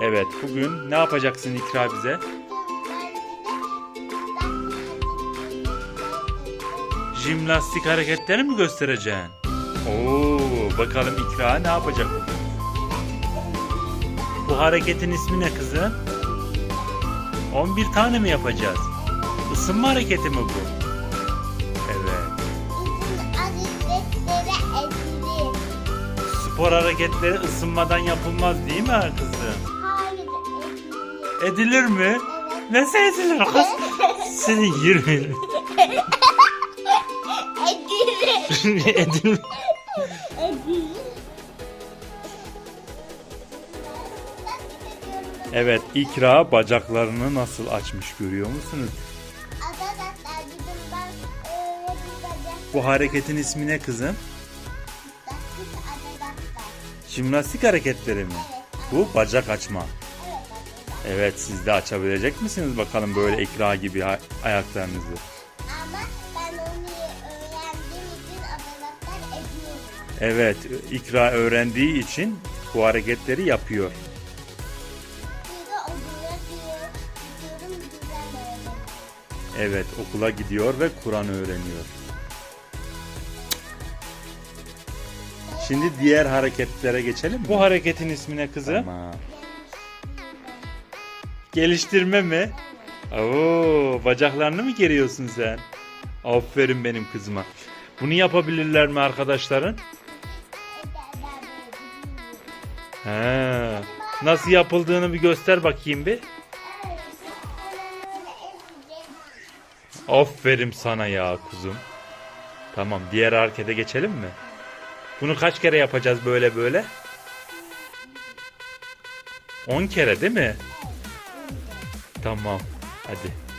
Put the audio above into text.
Evet bugün ne yapacaksın İkra bize? Jimnastik hareketleri mi göstereceksin? Oo, bakalım İkra ne yapacak bugün? Bu hareketin ismi ne kızım? 11 tane mi yapacağız? Isınma hareketi mi bu? Evet. Spor hareketleri ısınmadan yapılmaz değil mi kızım? Edilir mi? Nasıl edilir kız? Senin 20. Edilir. Evet İkra bacaklarını nasıl açmış görüyor musunuz? Bu hareketin ismi ne kızım? Jimnastik hareketleri mi? Bu bacak açma. Evet siz de açabilecek misiniz bakalım böyle ikra gibi ayaklarınızı? Ama ben onu öğrendiğim için adaletler ediyorum. Evet ikra öğrendiği için bu hareketleri yapıyor. Evet okula gidiyor ve Kur'an öğreniyor. Şimdi diğer hareketlere geçelim mi? Bu hareketin ismi ne kızım? Tamam. Geliştirme mi? Oo, bacaklarını mı geriyorsun sen? Aferin benim kızıma. Bunu yapabilirler mi arkadaşların? He. Nasıl yapıldığını bir göster bakayım bir. Aferin sana ya kuzum. Tamam diğer harekete geçelim mi? Bunu kaç kere yapacağız böyle böyle? 10 kere değil mi? Tamam. Hadi.